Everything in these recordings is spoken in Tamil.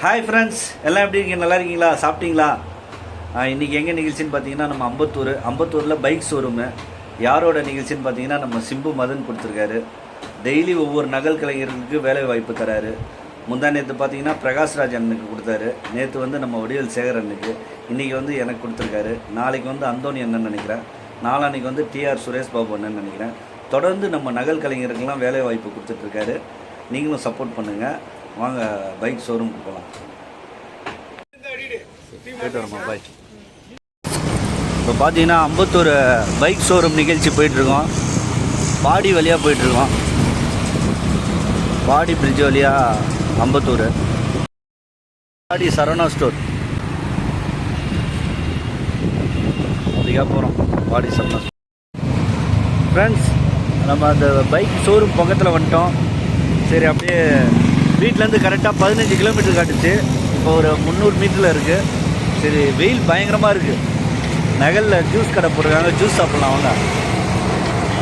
ஹாய் ஃப்ரெண்ட்ஸ் எல்லாம் எப்படி இருக்கீங்க? நல்லா இருக்கீங்களா? சாப்பிட்டீங்களா? இன்றைக்கி இன்னைக்கு எங்கே நிகழ்ச்சின்னு பார்த்தீங்கன்னா நம்ம அம்பத்தூர். அம்பத்தூரில் பைக் ஷோரூமு யாரோட நிகழ்ச்சின்னு பார்த்தீங்கன்னா நம்ம சிம்பு மதன் கொடுத்துருக்காரு. டெய்லி ஒவ்வொரு நகல் கலைஞர்களுக்கு வேலை வாய்ப்பு தராரு. முந்தா நேற்று பார்த்தீங்கன்னா பிரகாஷ்ராஜ் அண்ணனுக்கு கொடுத்தாரு. நேற்று வந்து நம்ம வடிவேல் சேகர் அண்ணனுக்கு இன்றைக்கி வந்து எனக்கு கொடுத்துருக்காரு. நாளைக்கு வந்து அந்தோனி அண்ணன் நினைக்கிறேன். நாளான்னைக்கு வந்து டிஆர் சுரேஷ் பாபு அண்ணன் நினைக்கிறேன். தொடர்ந்து நம்ம நகல் கலைஞருக்கெல்லாம் வேலை வாய்ப்பு கொடுத்துட்ருக்காரு நீங்களும் சப்போர்ட் பண்ணுங்கள் வாங்க பைக் ஷோரூமுக்கு போகலாம் போயிட்டு வரமா பாய் இப்போ பார்த்தீங்கன்னா அம்பத்தூர் பைக் ஷோரூம் நிகழ்ச்சி போயிட்டுருக்கோம். பாடி வழியாக போயிட்டுருக்கோம். பாடி பிரிட்ஜ் வழியாக அம்பத்தூர். பாடி சரவணா ஸ்டோர் அதுக்காக போகிறோம் பாடி சரவணா ஸ்டோர் ஃப்ரெண்ட்ஸ் நம்ம அந்த பைக் ஷோரூம் பக்கத்தில் வந்துட்டோம். சரி அப்படியே வீட்டிலேருந்து கரெக்டாக பதினஞ்சு கிலோமீட்டர் காட்டுச்சு. இப்போ ஒரு முந்நூறு மீட்டரில் இருக்குது சரி வெயில் பயங்கரமாக இருக்குது நகலில் ஜூஸ் கடை போட்டிருக்காங்க. ஜூஸ் சாப்பிட்லாம் அவங்க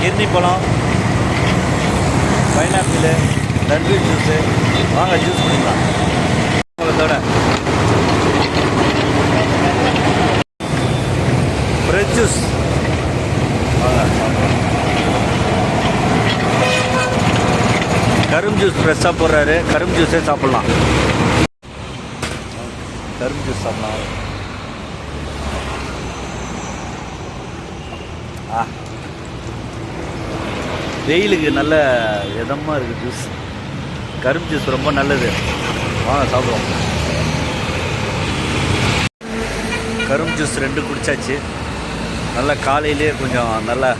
கிர்னி பழம் பைனாப்பிள் தர்பீர் ஜூஸு வாங்க ஜூஸ் பண்ணிக்கலாம் உங்களோட. ஃப்ரெஷ் ஜூஸ் வாங்க கரும்பு ஜூஸ் ஃப்ரெஷ்ஷாக போடுறாரு. கரும்பு ஜூஸே சாப்பிட்லாம். கரும்பு ஜூஸ் சாப்பிட்லாம். ஆ. வெயிலுக்கு நல்ல இதமாக இருக்குது ஜூஸ் கரும்பு ஜூஸ் ரொம்ப நல்லது. வாங்க சாப்பிடுவோம். கரும்பு ஜூஸ் ரெண்டு குடிச்சாச்சு. நல்லா காலையிலே கொஞ்சம் நல்லா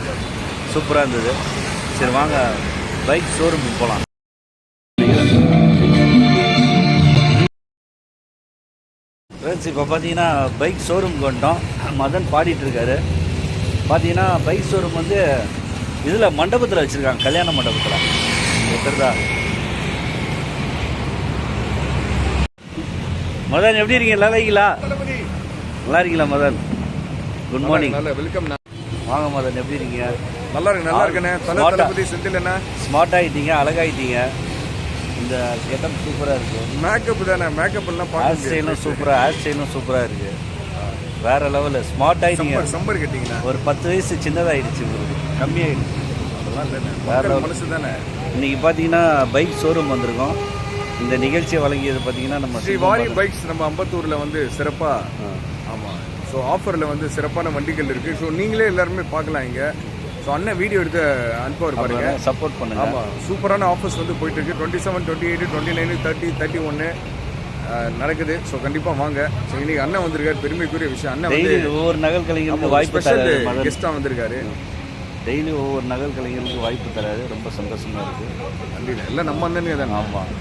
சூப்பராக இருந்தது. சரி வாங்க பைக் ஷோரூமுக்கு போகலாம் ஃப்ரெண்ட்ஸ் இப்போ பார்த்தீங்கன்னா பைக் ஷோரூமுக்கு வந்துட்டோம். மதன் பாடிட்டு இருக்காரு. பார்த்தீங்கன்னா பைக் ஷோரூம் வந்து இதில் மண்டபத்தில் வச்சுருக்காங்க கல்யாண மண்டபத்தில். தெரியுதா மதன் எப்படி இருக்கீங்க? நல்லா இருக்கீங்களா? நல்லா இருக்கீங்களா மதன்? குட் மார்னிங் வெல்கம் வாங்க மதன் எப்படி இருக்கீங்க? நல்லா இருக்கு நல்லா இருக்கேனே. ஸ்மார்ட் ஆகிட்டீங்க அழகாயிட்டீங்க. இந்த கெட்டப் சூப்பராக இருக்குது மேக்கப் தானே மேக்கப் எல்லாம் ஹேர் ஸ்டைலும் சூப்பராக ஹேர் ஸ்டைலும் சூப்பராக இருக்குது வேற லெவலில் ஸ்மார்ட் ஆகிட்டீங்க சம்பர் கட்டிங்கண்ணா ஒரு பத்து வயசு சின்னதாகிடுச்சு உங்களுக்கு கம்மியாகிடுச்சு வேற. மனசு தானே. இன்னைக்கு பார்த்தீங்கன்னா பைக் ஷோரூம் வந்திருக்கோம். இந்த நிகழ்ச்சியை வழங்கியது பார்த்தீங்கன்னா நம்ம ஸ்ரீ வாரி பைக்ஸ் நம்ம அம்பத்தூர்ல வந்து சிறப்பா ஆமா. ஸோ ஆஃபர்ல வந்து சிறப்பான வண்டிகள் இருக்கு. ஸோ நீங்களே எல்லாருமே பார்க்கலாம் இங்க. ஸோ அண்ணன் வீடியோ எடுத்து அனுப்புவார் பாருங்க. சப்போர்ட் பண்ணுங்க. ஆமா சூப்பரான ஆஃபர்ஸ் வந்து போயிட்டு இருக்கு twenty seven twenty eight twenty nine thirty thirty ஒன்று நடக்குது. ஸோ கண்டிப்பா வாங்க. ஸோ இன்னைக்கு அண்ணன் வந்திருக்காரு. பெருமைக்குரிய விஷயம். அண்ணன் வந்து ஒவ்வொரு நகல் கலைஞருக்கு வாய்ப்பு ஸ்பெஷல் தராரு மதன். கெஸ்டா வந்திருக்காரு. டெய்லி ஒவ்வொரு நகல் கலைஞருக்கு வாய்ப்பு தராரு. ரொம்ப சந்தோஷமா இருக்கு. கண்டிப்பா. எல்லாம் நம்ம அண்ணனுங்க தானே. ஆமாம்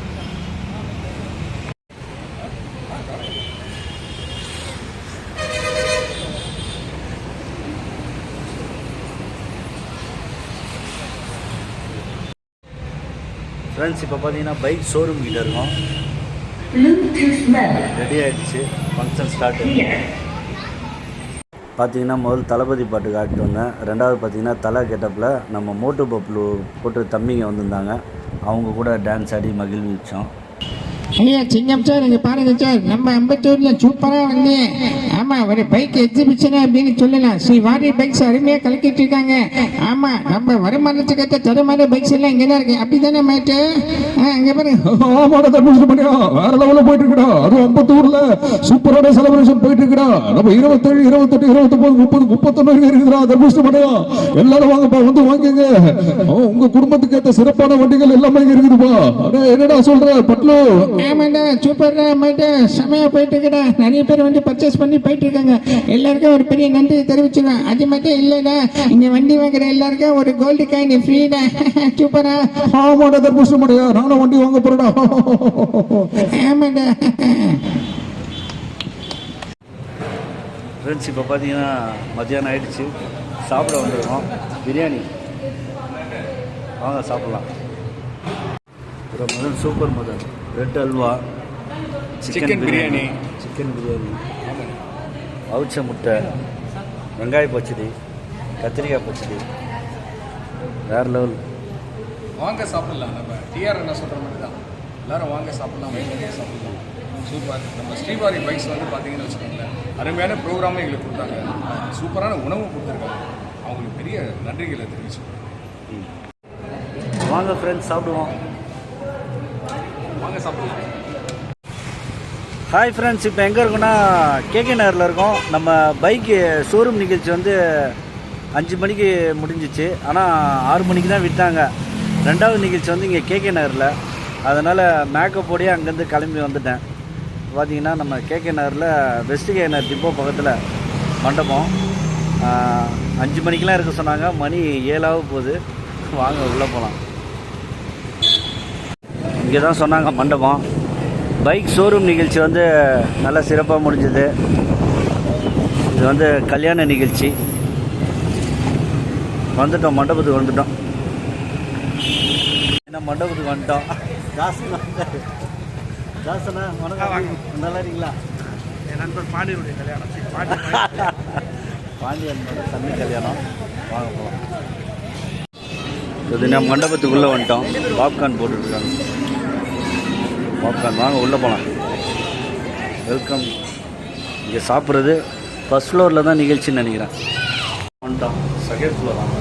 ஃப்ரெண்ட்ஸ் இப்போ பார்த்தீங்கன்னா பைக் ஷோரூம் கிட்ட இருக்கோம். ரெடி ஆயிடுச்சு. Function start. பார்த்தீங்கன்னா முதல் தளபதி பாட்டு காட்டிட்டு வந்தேன். ரெண்டாவது பார்த்தீங்கன்னா தலை கெட்டப்பில் நம்ம மோட்டு பப்ளு போட்டு தம்பிங்க வந்திருந்தாங்க. அவங்க கூட டான்ஸ் ஆடி மகிழ்விச்சோம். ஐயா சிங்கம் சார் இங்க பாருங்க சார். நம்ம அம்பத்தூர்ல சூப்பரா வந்து ஆமா ஒரு பைக் எக்ஸிபிஷன் அப்படின்னு சொல்லலாம். ஸ்ரீ வாரி பைக்ஸ் அருமையா கலக்கிட்டு இருக்காங்க. ஆமா நம்ம வருமானத்துக்கு ஏற்ற தரமான பைக்ஸ் எல்லாம் இங்கதான் இருக்கு. அப்படிதானே மேட்டு? இங்கே பாருங்க. ஆமாடா தர்மபுரி பண்ணியா? வேற லெவலில் போயிட்டு இருக்கடா அது அம்பத்தூர்ல சூப்பரான செலிப்ரேஷன் போயிட்டு இருக்கடா நம்ம இருபத்தேழு இருபத்தெட்டு இருபத்தொன்பது முப்பது முப்பத்தொன்னு வரைக்கும் இருக்குதுடா. பண்ணுவோம் பண்ணியா? எல்லாரும் வாங்கப்பா வந்து வாங்கிங்க உங்கள் உங்க குடும்பத்துக்கு ஏற்ற சிறப்பான வண்டிகள் எல்லாமே இருக்குதுப்பா. என்னடா சொல்ற? பட்லு. ஆமாண்டா சூப்பர்டா மேட்டு செமையா போயிட்டு இருக்கடா நிறைய பேர் வந்து பர்ச்சேஸ் பண்ணி போயிட்டு இருக்காங்க எல்லாருக்கும் ஒரு பெரிய நன்றி தெரிவிச்சிருவேன் அது மட்டும் இல்லடா. இங்க வண்டி வாங்குற எல்லாருக்கும் ஒரு கோல்டு காயின் ஃப்ரீடா சூப்பரா. ஆமாடா தர்மபுரி பண்ணியா நானும் வண்டி வாங்க போறேடா ஆமாண்டா. ஃப்ரெண்ட்ஸ் இப்போ பார்த்தீங்கன்னா மத்தியானம் ஆயிடுச்சு. சாப்பிட வந்திருக்கோம். பிரியாணி. வாங்க சாப்பிட்லாம். முதல் சூப்பர் முதல். ரெட் அல்வா Chicken பிரியாணி. சிக்கன் பிரியாணி அவிச்ச முட்டை வெங்காய பச்சடி கத்திரிக்காய் பச்சடி. வேறு லெவல் வாங்க சாப்பிடலாம். நம்ம டிஆர் என்ன சொல்ற மாதிரி தான். எல்லாரும் வாங்க சாப்பிடலாம் வாங்க சாப்பிடலாம். சூப்பர் நம்ம ஸ்ரீவாரி பைக்ஸ் வந்து பார்த்தீங்கன்னு வச்சுக்கோங்களேன் அருமையான ப்ரோக்ராமே எங்களுக்கு கொடுத்தாங்க. சூப்பரான உணவும் கொடுத்துருக்காங்க. அவங்களுக்கு பெரிய நன்றிகளை தெரிவிச்சுக்கிறேன் வாங்க ஃப்ரெண்ட்ஸ் சாப்பிடுவோம். வாங்க சாப்பிடலாம். ஹாய் ஃப்ரெண்ட்ஸ் இப்போ எங்கே இருக்கோன்னா கேகே நகரில் இருக்கோம். நம்ம பைக்கு ஷோரூம் நிகழ்ச்சி வந்து அஞ்சு மணிக்கு முடிஞ்சிச்சு. ஆனால் ஆறு மணிக்கு தான் விட்டாங்க. ரெண்டாவது நிகழ்ச்சி வந்து இங்கே கேகே நகரில். அதனால் மேக்கப்போடையே அங்கேருந்து கிளம்பி வந்துட்டேன். பார்த்தீங்கன்னா நம்ம கேகே நகரில் வெஸ்ட் கே நகர் டிப்போ பக்கத்தில் மண்டபம். அஞ்சு மணிக்கெலாம் இருக்க சொன்னாங்க. மணி ஏழாவது போகுது. வாங்க உள்ளே போகலாம் இங்கே தான் சொன்னாங்க மண்டபம். பைக் ஷோரூம் நிகழ்ச்சி வந்து நல்லா சிறப்பாக முடிஞ்சது. இது வந்து கல்யாண நிகழ்ச்சி. வந்துட்டோம் மண்டபத்துக்கு வந்துட்டோம். என்ன மண்டபத்துக்கு வந்துட்டோம்? தாசன். தாசனா வணக்கம். நல்லா இருக்கீங்களா? என் நண்பர் பாண்டியனுடைய கல்யாணம். பாண்டியனோட வாங்க போகலாம் இது மண்டபத்துக்குள்ளே வந்துட்டோம். பாப்கார்ன் போட்டுருக்காங்க பாப்கார்ன் வாங்க உள்ளே போகலாம் வெல்கம் இங்கே சாப்பிட்றது ஃபஸ்ட் ஃப்ளோரில் தான் நிகழ்ச்சின்னு நினைக்கிறேன். வந்துட்டோம் செகண்ட் ஃப்ளோர் வாங்க.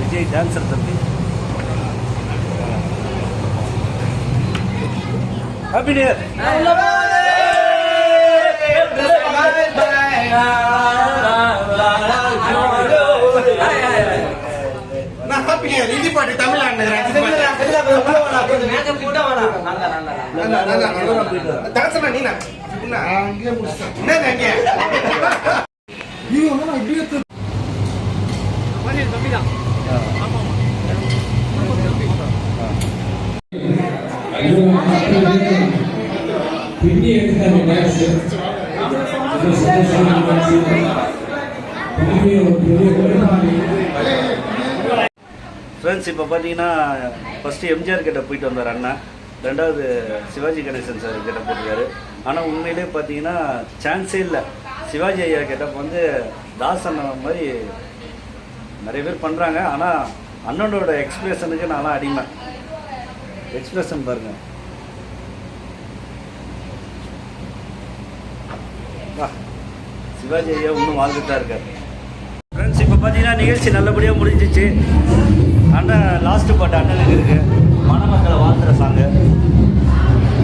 விஜய் டான்ஸர் தம்பி. ஹாப்பி நியூ இயர் ஹிந்தி பாட்டு தமிழ் தாசனா நீனா? என்ன அங்கே? ஃப்ரெண்ட்ஸ் இப்போ பார்த்தீங்கன்னா ஃபஸ்ட்டு எம்ஜிஆர் கிட்ட போயிட்டு வந்தார் அண்ணன் ரெண்டாவது சிவாஜி கணேசன் சார் கிட்ட போட்டிருக்காரு ஆனால் உண்மையிலே பார்த்தீங்கன்னா சான்ஸே இல்லை. சிவாஜி ஐயா கிட்ட வந்து தாஸ் அண்ணன் மாதிரி நிறைய பேர் பண்ணுறாங்க ஆனால் அண்ணனோட எக்ஸ்பிரஷனுக்கு நான்லாம் அடிமை. எக்ஸ்பிரஷன் பாருங்கள் வா. சிவாஜி ஐயா இன்னும் வாழ்ந்துட்டு தான் இருக்காரு. ஃப்ரெண்ட்ஸ் இப்போ பார்த்தீங்கன்னா நிகழ்ச்சி நல்லபடியாக முடிஞ்சிச்சு. அண்ணன் லாஸ்ட்டு பாட்டு அண்ணனுக்கு இருக்கு? மணமக்களை வாழ்த்துற சாங்கு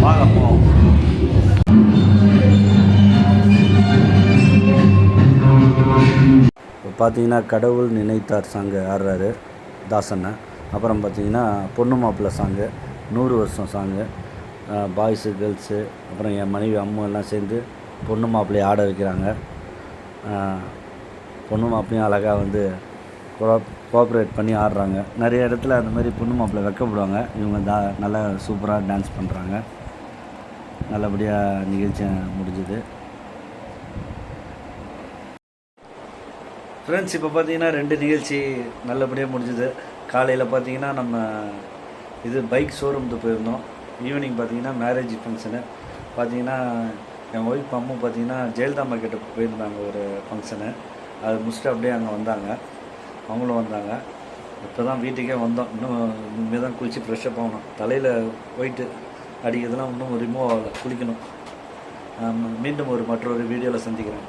வாங்க போவோம். இப்போ பார்த்தீங்கன்னா கடவுள் நினைத்தார் சாங்கு ஆடுறாரு தாசண்ணன் அப்புறம் பார்த்தீங்கன்னா பொண்ணு மாப்பிள்ளை சாங்கு நூறு வருஷம் சாங்கு பாய்ஸு கேர்ள்ஸு அப்புறம் என் மனைவி அம்மா எல்லாம் சேர்ந்து பொண்ணு மாப்பிள்ளையை ஆட வைக்கிறாங்க. பொண்ணு மாப்பிளையும் அழகாக வந்து கோஆப்ரேட் பண்ணி ஆடுறாங்க. நிறைய இடத்துல அந்த மாதிரி பொண்ணு மாப்பிள்ளை வைக்கப்படுவாங்க. இவங்க தா நல்லா சூப்பராக டான்ஸ் பண்ணுறாங்க நல்லபடியாக நிகழ்ச்சி முடிஞ்சுது. ஃப்ரெண்ட்ஸ் இப்போ பார்த்தீங்கன்னா ரெண்டு நிகழ்ச்சி நல்லபடியாக முடிஞ்சுது. காலையில் பார்த்தீங்கன்னா நம்ம இது பைக் ஷோரூமுக்கு போயிருந்தோம். ஈவினிங் பார்த்தீங்கன்னா மேரேஜ் ஃபங்க்ஷனு பார்த்தீங்கன்னா என் ஒய்ஃப் அம்மும் பார்த்தீங்கன்னா ஜெயலலிதா கிட்ட போயிருந்தாங்க ஒரு ஃபங்க்ஷனு அது முடிச்சுட்டு அப்படியே அங்கே வந்தாங்க. அவங்களும் வந்தாங்க. இப்போ தான் வீட்டுக்கே வந்தோம். இன்னும் இனிமேல் தான் குளித்து ஃப்ரெஷ்ஷப் ஆகணும். தலையில் ஒயிட்டு அடிக்கிறதுலாம் இன்னும் ரிமூவ் ஆகலை. குளிக்கணும். மீண்டும் ஒரு மற்றொரு வீடியோவில் சந்திக்கிறேன்.